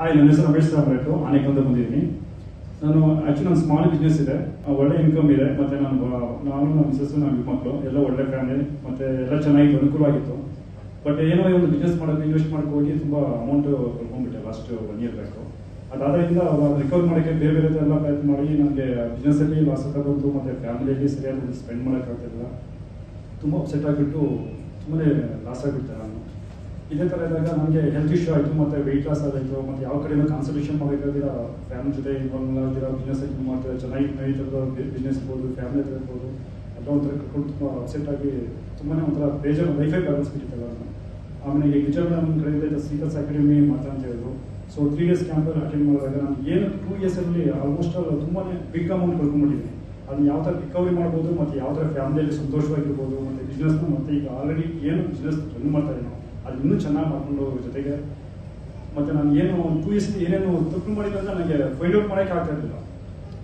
Hi ನನ್ನ ಹೆಸರು ರಮೇಶ್ ರಾಮರೇಟು ಆನೆಕಂದ ಬಂದಿದ್ದೀನಿ. ನಾನು ಆ್ಯಕ್ಚುಲಿ ನನ್ನ ಸ್ಮಾಲ್ ಬಿಸ್ನೆಸ್ ಇದೆ. ಒಳ್ಳೆ ಇನ್ಕಮ್ ಇದೆ. ಮತ್ತೆ ನಾನು ನಾನು ನನ್ನ ಮಿಸಸ್ಸು ನಮ್ಮ ಮಕ್ಕಳು ಎಲ್ಲ ಒಳ್ಳೆ ಫ್ಯಾಮಿಲಿ ಮತ್ತೆ ಎಲ್ಲ ಚೆನ್ನಾಗಿತ್ತು, ಅನುಕೂಲವಾಗಿತ್ತು. ಬಟ್ ಏನೋ ಒಂದು ಬಿಸ್ನೆಸ್ ಮಾಡೋಕೆ ಇನ್ವೆಸ್ಟ್ ಮಾಡಕ್ಕೆ ಹೋಗಿ ತುಂಬ ಅಮೌಂಟ್ ಕಳ್ಕೊಂಡ್ಬಿಟ್ಟೆ ಲಾಸ್ಟ್ ಒನ್ ಇಯರ್ ಬ್ಯಾಕು ಅದಾದ್ರಿಂದ ರಿಕವರ್ ಮಾಡೋಕ್ಕೆ ಬೇರೆ ಬೇರೆ ಎಲ್ಲ ಪ್ರಯತ್ನ ಮಾಡಿ ನನಗೆ ಬಿಸ್ನೆಸ್ಸಲ್ಲಿ ಲಾಸ್ ಆಗ್ತಾ ಬಂತು, ಮತ್ತೆ ಫ್ಯಾಮಿಲಿಯಲ್ಲಿ ಸರಿಯಾಗಿ ಸ್ಪೆಂಡ್ ಮಾಡೋಕ್ಕಾಗ್ತಿಲ್ಲ ತುಂಬ ಅಪ್ಸೆಟ್ ಆಗಿಬಿಟ್ಟು ತುಂಬಾ ಲಾಸ್ ಆಗಿಬಿಟ್ಟೆ ನಾನು. ಇದೇ ಥರ ಇದ್ದಾಗ ನನಗೆ ಹೆಲ್ತ್ ಇಶ್ಯೂ ಆಯಿತು ಮತ್ತೆ ವೆಯ್ಟ್ ಲಾಸ್ ಆದಾಯಿತು ಮತ್ತೆ ಯಾವ ಕಡೆಯಿಂದ ಕಾನ್ಸಲ್ಟೇಷನ್ ಮಾಡೋಕ್ಕಾಗಿಲ್ಲ ಫ್ಯಾಮಿಲಿ ಜೊತೆ ಇನ್ವಾಲ್ವ್ ಆಗಿರೋ ಬಿಸ್ನೆಸ್ ಇದು ಮಾಡ್ತಾರೆ, ಚೆನ್ನಾಗಿ ನಡೀತಿರೋ ಬಿಸ್ನೆಸ್ ಇರ್ಬೋದು ಫ್ಯಾಮಿಲಿ ಹತ್ರ ಇರ್ಬೋದು, ಎಲ್ಲ ಒಂಥರ ಕರ್ಕೊಂಡು ತುಂಬ ಅಪ್ಸೆಟ್ ಆಗಿ ತುಂಬಾ ಒಂಥರ ಬೇಜಾರು ಲೈಫೇ ಬ್ಯಾಲೆನ್ಸ್ ಬಿಟ್ಟಿದ್ದಲ್ಲ ನಾನು ಆಮೇಲೆ ಈಗ ವಿಜಯ್ ನಮ್ಮ ಕಡೆಯಿಂದ ಸೀಕರ್ಸ್ ಅಕಾಡೆಮಿ ಮಾಡ್ತಾ ಅಂತ ಹೇಳಿದ್ರು. ಸೊ ತ್ರೀ ಡೇಸ್ ಕ್ಯಾಂಪಲ್ಲಿ ಅಟೆಂಡ್ ಮಾಡಿದಾಗ ನಾನು ಏನು ಟೂ ಇಯರ್ಸಲ್ಲಿ ಆಲ್ಮೋಸ್ಟ್ ಆಲ್ ತುಂಬಾ ಬಿಗ್ ಅಮೌಂಟ್ ಕಳ್ಕೊಂಡ್ಬಿಟ್ಟಿದ್ದೀನಿ ಅದನ್ನ ಯಾವ ಥರ ರಿಕವರಿ ಮಾಡ್ಬೋದು, ಮತ್ತು ಯಾವ ಥರ ಫ್ಯಾಮಿಲಿಯಲ್ಲಿ ಸಂತೋಷವಾಗಿರ್ಬೋದು, ಮತ್ತು ಬಿಸ್ನೆಸ್ನ ಮತ್ತು ಈಗ ಆಲ್ರೆಡಿ ಏನು ಬಿಸ್ನೆಸ್ ರನ್ ಮಾಡ್ತಾ ಇದ್ದೀನೋ ಅದು ಇನ್ನೂ ಚೆನ್ನಾಗಿ ಮಾಡ್ಕೊಂಡು ಹೋಗೋ ಜೊತೆಗೆ. ಮತ್ತೆ ನಾನು ಏನು ಟೂ ಇಯರ್ಸ್ ಏನೇನು ತಪ್ಪು ಮಾಡಿಲ್ಲ ಅಂದ್ರೆ ನನಗೆ ಫೈಂಡ್ ಔಟ್ ಮಾಡೋಕ್ಕೆ ಆಗ್ತಾ ಇರಲಿಲ್ಲ.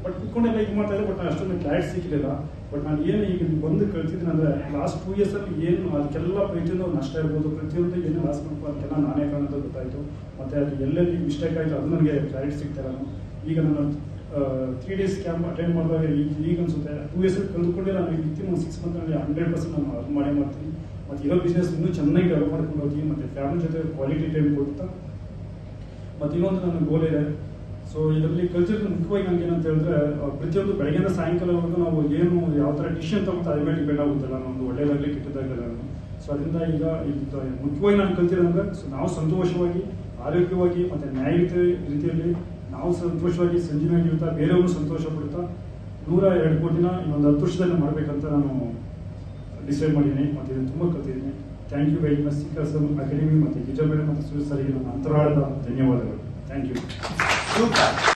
ಬಟ್ ಕುತ್ಕೊಂಡೆಲ್ಲ ಇದು ಮಾಡ್ತಾ ಇದ್ದೆ ಬಟ್ ನಾನು ಅಷ್ಟೊಂದು ಕ್ಲಾರಿಟಿ ಸಿಕ್ಕಿರಲಿಲ್ಲ. ಬಟ್ ನಾನು ಏನು ಈಗ ಬಂದು ಕಲ್ತಿದ್ದೀನಿ ಅಂದರೆ ಲಾಸ್ಟ್ ಟೂ ಇಯರ್ಸಲ್ಲಿ ಏನು ಅದಕ್ಕೆಲ್ಲ ಪ್ರತಿಯೊಂದು ನಷ್ಟ ಇರ್ಬೋದು, ಪ್ರತಿಯೊಂದು ಏನು ಲಾಸ್ ಮಾಡ್ಬೋದು ಅದಕ್ಕೆಲ್ಲ ನಾನೇ ಕಾರಣ ಅಂತ ಗೊತ್ತಾಯಿತು. ಮತ್ತು ಅದು ಎಲ್ಲೆಲ್ಲಿ ಮಿಸ್ಟೇಕ್ ಆಯಿತು ಅದು ನನಗೆ ಕ್ಲಾರಿಟಿ ಸಿಗ್ತಾ ಇಲ್ಲ. ಈಗ ನಾನು ತ್ರೀ ಡೇಸ್ ಕ್ಯಾಂಪ್ ಅಟೆಂಡ್ ಮಾಡಿದಾಗ ಈಗ ಈಗ ಅನ್ಸುತ್ತೆ. ಟೂ ಇಯರ್ಸ್ ಕಲ್ತ್ಕೊಂಡೆ ನಾನು ವಿತಿನ್ ಒಂದು ಸಿಕ್ಸ್ ಮಂತ್ನಲ್ಲಿ ಹಂಡ್ರೆಡ್ ಪರ್ಸೆಂಟ್ ನಾನು ಅದು ಮಾಡೇ ಮಾಡ್ತೀನಿ. ಮತ್ತು ಇರೋ ಬಿಸ್ನೆಸ್ ಇನ್ನೂ ಚೆನ್ನಾಗಿ ಡೆವಲಪ್ ಮಾಡ್ಕೊಂಡು ಹೋಗ್ತೀನಿ ಮತ್ತು ಫ್ಯಾಮಿಲಿ ಜೊತೆ ಕ್ವಾಲಿಟಿ ಟೈಮ್ ಕೊಡ್ತಾ. ಮತ್ತು ಇನ್ನೊಂದು ನನ್ನ ಗೋಲ್ ಇದೆ. ಸೊ ಇದರಲ್ಲಿ ಕಲ್ಚರ್ ಮುಖ್ಯವಾಗಿ ನನಗೆ ಏನಂತ ಹೇಳಿದ್ರೆ ಪ್ರತಿಯೊಂದು ಬೆಳಗ್ಗೆಯಿಂದ ಸಾಯಂಕಾಲವರೆಗೂ ನಾವು ಏನು, ಯಾವ ಥರ ಡಿಶನ್ ತಗೊಳ್ತಾ ಅದ್ರ ಮೇಲೆ ಡಿಪೆಂಡ್ ಆಗುತ್ತಲ್ಲ ಒಳ್ಳೆಯದಾಗಲಿ ಒಳ್ಳೇದಾಗಲಿ ನಾನು. ಸೊ ಅದರಿಂದ ಈಗ ಮುಖ್ಯವಾಗಿ ನಾನು ಕಲ್ತಿರೋದಂದ್ರೆ ಸೊ ನಾವು ಸಂತೋಷವಾಗಿ, ಆರೋಗ್ಯವಾಗಿ, ಮತ್ತು ನ್ಯಾಯಯುತ ರೀತಿಯಲ್ಲಿ ನಾವು ಸಂತೋಷವಾಗಿ ಸಂಜೀವಿಯಾಗಿರ್ತಾ ಬೇರೆಯವರು ಸಂತೋಷ ಪಡ್ತಾ ನೂರ ಎರಡು ಕೋಟಿನ ಇನ್ನೊಂದು ಹತ್ತು ವರ್ಷದಲ್ಲಿ ಮಾಡಬೇಕಂತ ನಾನು ಡಿಸೈಡ್ ಮಾಡಿದ್ದೀನಿ ಮತ್ತು ಇದನ್ನು ತುಂಬ ಕಲ್ತಿದ್ದೀನಿ. ಥ್ಯಾಂಕ್ ಯು ವೆರಿ ಮಚ್ ಸಿಕ್ಕರ್ಸ್ ಅಕಾಡೆಮಿ ಮತ್ತು ಗಿಜ ಮತ್ತು ಸುರೇಶ್ ಸರಿಗೆ ಅಂತರಾಳದ ಧನ್ಯವಾದಗಳು. Thank you